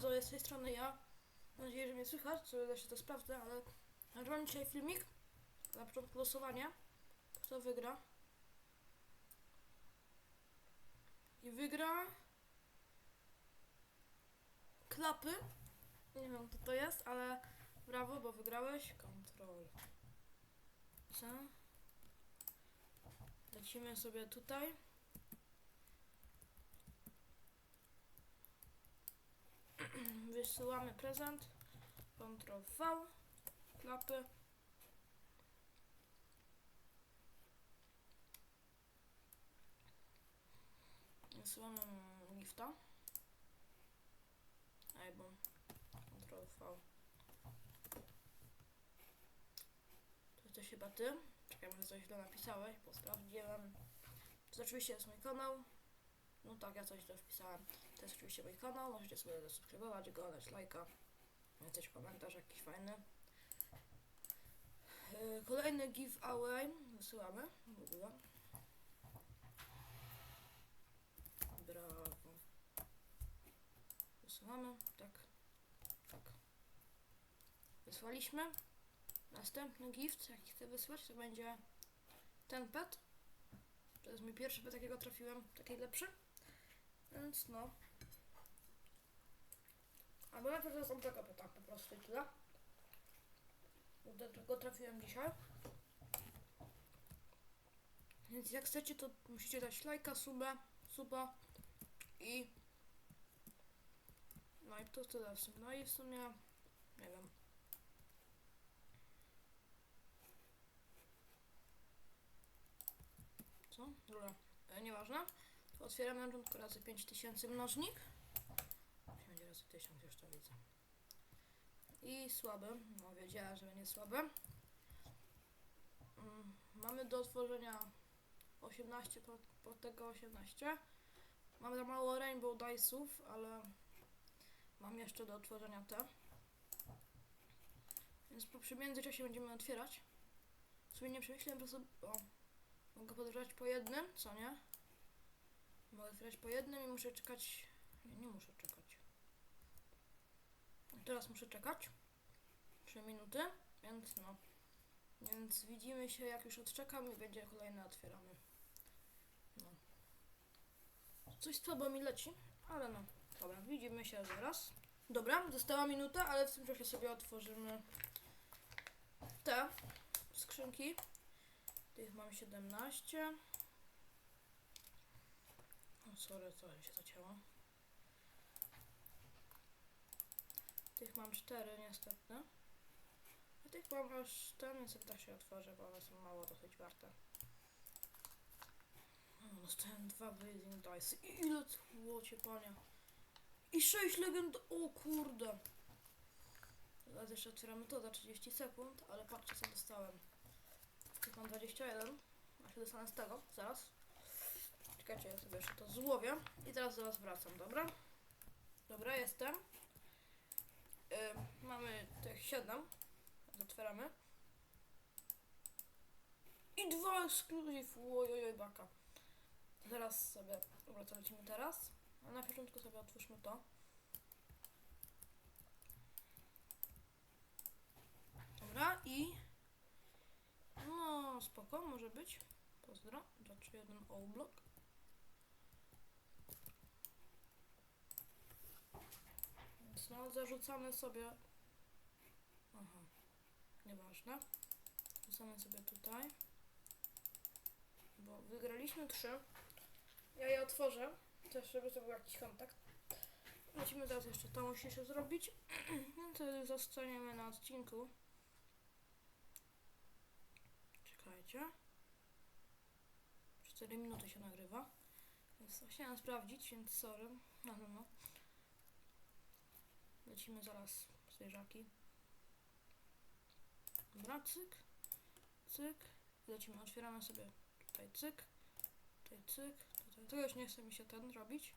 Siema z tej strony ja. Mam nadzieję, że mnie słychać, co ja się to sprawdzę, ale nagrałem dzisiaj filmik. Na początku losowania. Kto wygra? I wygra... Klapy. Nie wiem kto to jest, ale brawo, bo wygrałeś. Kontrol. Co? Lecimy sobie tutaj. Wysyłamy prezent. Ctrl V. Klapy. Wysyłamy gifta. Albo Ctrl V. To jesteś chyba ty. Czekaj, może coś źle napisałeś, bo sprawdziłem. To oczywiście jest mój kanał. No tak, ja coś źle wpisałem. To jest oczywiście mój kanał, możecie sobie zasubskrybować go, dać lajka, też komentarz jakiś fajny. Yy, Kolejny giveaway wysyłamy w ogóle. Brawo. Wysyłamy, tak, tak. Wysłaliśmy. Następny gift, jaki chcę wysłać, to będzie ten pet. To jest mój pierwszy pet, jakiego trafiłem, taki lepszy. Więc no. Albo najpierw to są tego pyta po prostu tyle. Bo Do tego trafiłem dzisiaj. Więc jak chcecie, to musicie dać lajka, suba, suba i no i to tyle w sumie. No i w sumie nie wiem. Co? Dobra, e, nieważne. To otwieram na początku razy 5000 mnożnik. Razy 1000, już to widzę. I słaby. No wiedziałem, że będzie słaby. Mm, mamy do otworzenia 18 po, po tego 18. Mamy za mało rainbow dice'ów, ale mam jeszcze do otworzenia te. Więc po przy międzyczasie będziemy otwierać. W sumie nie przemyślałem, po prostu... Mogę podróżować po jednym, co nie? Mogę otwierać po jednym i muszę czekać. Nie, nie muszę czekać. Teraz muszę czekać. 3 minuty, więc no. Więc widzimy się jak już odczekam i będzie kolejne otwieramy. No. Coś słabo mi leci, ale no. Dobra, widzimy się zaraz. Dobra, została minuta, ale w tym czasie sobie otworzymy te skrzynki. Tych mam 17. O, sorry, to się zacięło. Tych mam 4 niestety. A tych mam aż ten, więc tak się otworzę, bo one są mało dosyć warte. O, dostałem dwa Blazing Dice. Ile tłocie, panie. I 6 legend. O kurde. Teraz jeszcze otwieramy to za 30 sekund, ale patrzcie co dostałem. Tych mam 21. A się dostanę z tego, zaraz. Czekajcie, ja sobie jeszcze to złowię. I teraz zaraz wracam, dobra? Dobra, jestem. Ym, mamy tych 7. Otwieramy. I dwa ekskluzyw. Ojojoj, baka. Zaraz sobie, dobra, to lecimy teraz. A na początku sobie otwórzmy to. Dobra, i... No, spoko, może być. Pozdro. 2, 3, 1, O-block. Więc no, zarzucamy sobie... Aha, nieważne. Rzucamy sobie tutaj. Bo wygraliśmy trzy. Ja je otworzę. Też, żeby to był jakiś kontakt. Musimy teraz jeszcze to musi się zrobić. No to zostaniemy na odcinku. Czekajcie. 4 minuty się nagrywa. Więc to chciałem sprawdzić, więc sorry. No, no, no. Lecimy zaraz zwierzaki. Dobra, cyk. Cyk. Lecimy, otwieramy sobie tutaj cyk. Tutaj cyk. Tutaj. Tego już nie chce mi się ten robić.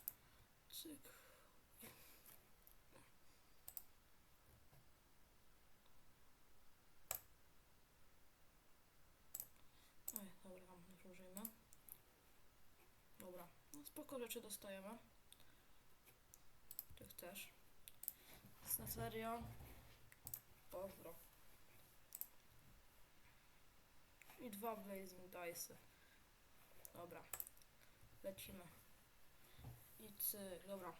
Cyk. Oj, dobra, już użyjmy. Dobra, no spoko rzeczy dostajemy. Tych też. Na serio. Pozdro. I dwa Blazing Dice. Dobra. Lecimy. I cyk, dobra.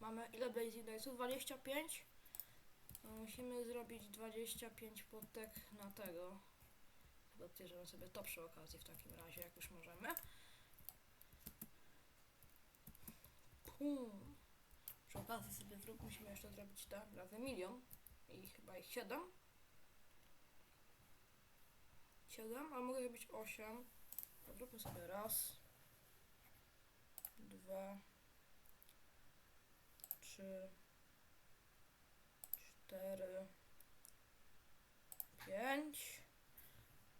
Mamy ile Blazing Dice'ów? 25? No, musimy zrobić 25 potek na tego. Odbierzemy sobie to przy okazji w takim razie, jak już możemy. Pum. Okazji sobie zrób, musimy jeszcze zrobić te razy milion. I chyba ich 7. 7, ale mogę zrobić 8. To zróbmy sobie raz, dwa, trzy, cztery, pięć.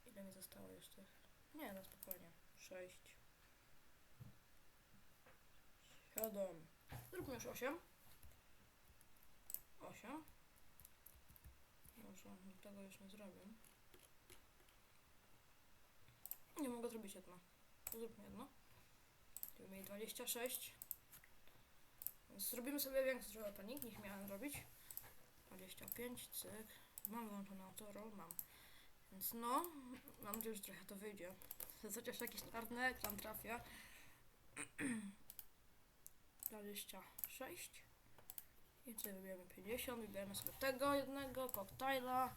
Ile mi zostało jeszcze? Nie, no spokojnie. Sześć, siedem. Zróbmy już osiem. Osiem. Może tego już nie zrobię. Nie mogę zrobić jedno. Zróbmy jedno. Będziemy mieli 26. Więc zrobimy sobie większy opening niż miałem zrobić. 25, cyk. Mam wyłączony autoroll, mam. Więc no, mam nadzieję, że trochę to wyjdzie. Chociaż jakiś czarny ekran trafia. 26. I tutaj wybieramy 50, wybieramy sobie tego jednego, koktajla,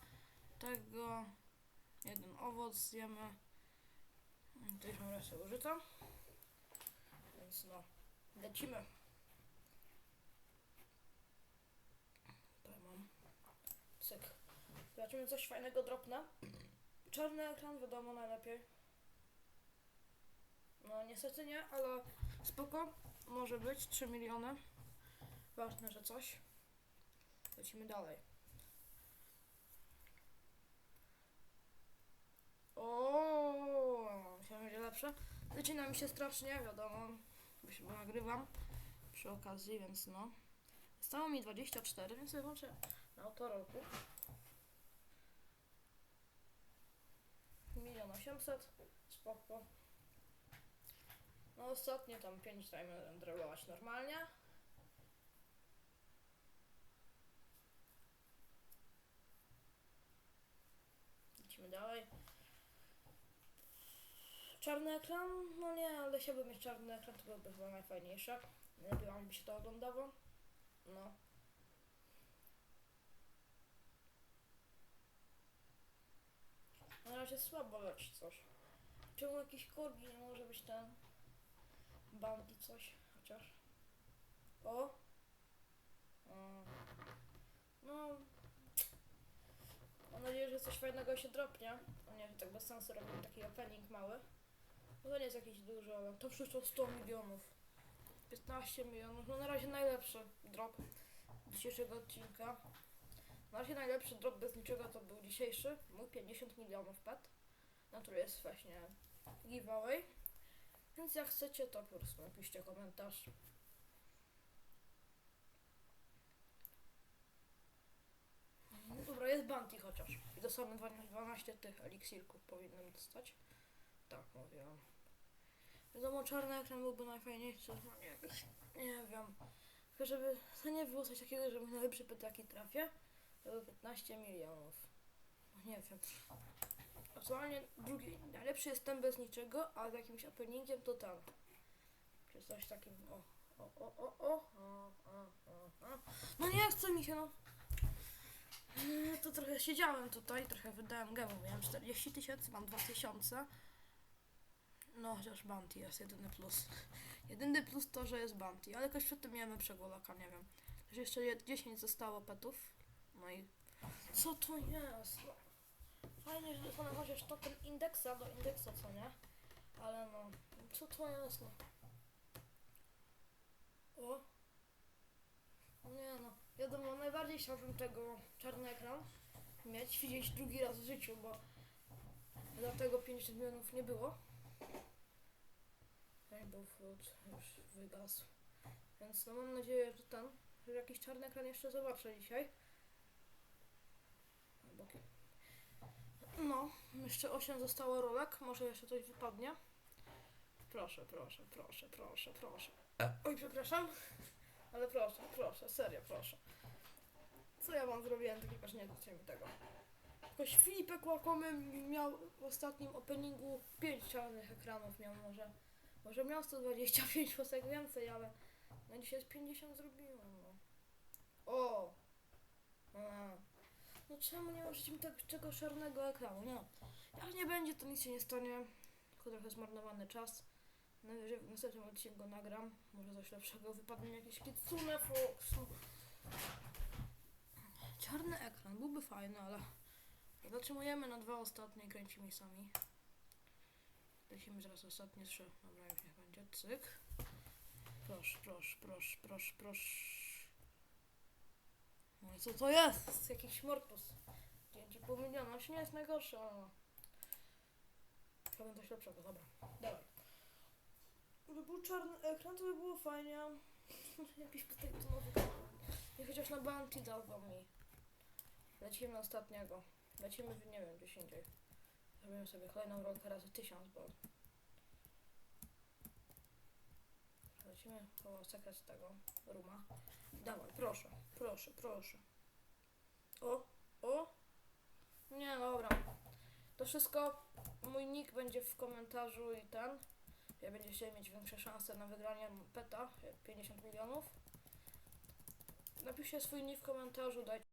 tego, jeden owoc zjemy. I Tutaj mam resztę użyta. Więc no, lecimy. Tutaj mam. Cyk. Zobaczymy coś fajnego dropnę. Czarny ekran, wiadomo, najlepiej. No niestety nie, ale spoko. Może być 3 miliony. Ważne, że coś. Lecimy dalej. O, że będzie lepsze. Zaczyna mi się strasznie, wiadomo, bo się nagrywam przy okazji, więc no. Zostało mi 24, więc sobie włączę na autorolku. Milion osiemset, spoko. No ostatnie tam 5 dajmy renderować normalnie. Czarny ekran? No nie, ale chciałbym mieć czarny ekran, to byłoby chyba najfajniejsze. Lepiej wam by się to oglądało. No. Na razie słabo leci coś. Czemu jakiś korgi nie może być ten banki coś chociaż? O! o. No. Mam nadzieję, że coś fajnego się dropnie. A nie, tak bez sensu robię taki opening mały. No to nie jest jakiś duży, ale to przyszło 100 milionów. 15 milionów. No na razie najlepszy drop dzisiejszego odcinka. Na razie najlepszy drop bez niczego to był dzisiejszy. Mój 50 milionów pet. Na który jest właśnie giveaway. Więc jak chcecie, to po prostu napiszcie komentarz. Dobra, jest bounty chociaż. I dostanę 12 12 tych eliksirków powinnam dostać. Tak, mówiłam. Wiadomo, czarny ekran byłby najfajniejszy. No nie, nie wiem. Tylko żeby to nie było coś takiego, że mój najlepszy pet jaki trafię, to by 15 milionów. No nie wiem. Aktualnie drugi, najlepszy jest ten bez niczego, a z jakimś openingiem to ten. Czy coś takim, o, o, o, o, o, o, o, o, o. No nie chce mi się, no. To trochę siedziałem tutaj, trochę wydałem gemu, miałem 40 tysięcy, mam 2000. No, chociaż Bounty jest jedyny plus. Jedyny plus to, że jest Bounty, ale jakoś przed tym miałem lepszego laka, nie wiem. Że jeszcze je- 10 zostało petów. No i... Co to jest? Fajnie, że dostanę chociaż token indeksa do indeksa, co nie? Ale no, co to jest, no? O! Nie no, wiadomo, najbardziej chciałbym tego czarny ekran mieć, widzieć drugi raz w życiu, bo dlatego 50 milionów nie było. Rainbow Fruit już wygasł. Więc no mam nadzieję, że ten, że jakiś czarny ekran jeszcze zobaczę dzisiaj. No, jeszcze 8 zostało rolek, może jeszcze coś wypadnie. Proszę, proszę, proszę, proszę, proszę. Oj, przepraszam. Ale proszę, proszę, serio, proszę. Co ja wam zrobiłem, tak jakoś nie mi tego. Jakoś Filipek Łakomy miał w ostatnim openingu 5 czarnych ekranów miał może. Może miał 125 posek więcej, ale na dzisiaj z 50 zrobiłem, no. O! A. No czemu nie użyć mi tak czego czarnego ekranu? Nie no. Jak nie będzie, to nic się nie stanie. Tylko trochę zmarnowany czas. Najwyżej w następnym odcinku nagram. Może coś lepszego wypadnie jakieś Kitsune Fox. Czarny ekran byłby fajny, ale zatrzymujemy na dwa ostatnie i kręcimy sami. Lecimy zaraz ostatnie trzy. Dobra, już niech będzie. Cyk. Proszę, proszę, proszę, proszę, proszę. No i co to jest? Jakiś mortus. 9,5 miliona. Już nie jest najgorsze, ale... Powiem coś lepszego, dobra. Dawaj. Gdyby był czarny ekran, to by było fajnie. Jakiś tutaj to nowy kanał. Nie chociaż na bounty dałby mi. Lecimy ostatniego. Lecimy, w, nie wiem, gdzieś indziej. Zrobimy sobie kolejną rolkę razy tysiąc, bo... Lecimy koło sekret tego ruma. Dawaj, proszę, proszę, proszę. O, o. Nie, dobra. To wszystko, mój nick będzie w komentarzu i ten. Ja będziecie chcieli mieć większe szanse na wygranie peta, 50 milionów. Napiszcie swój nick w komentarzu, dajcie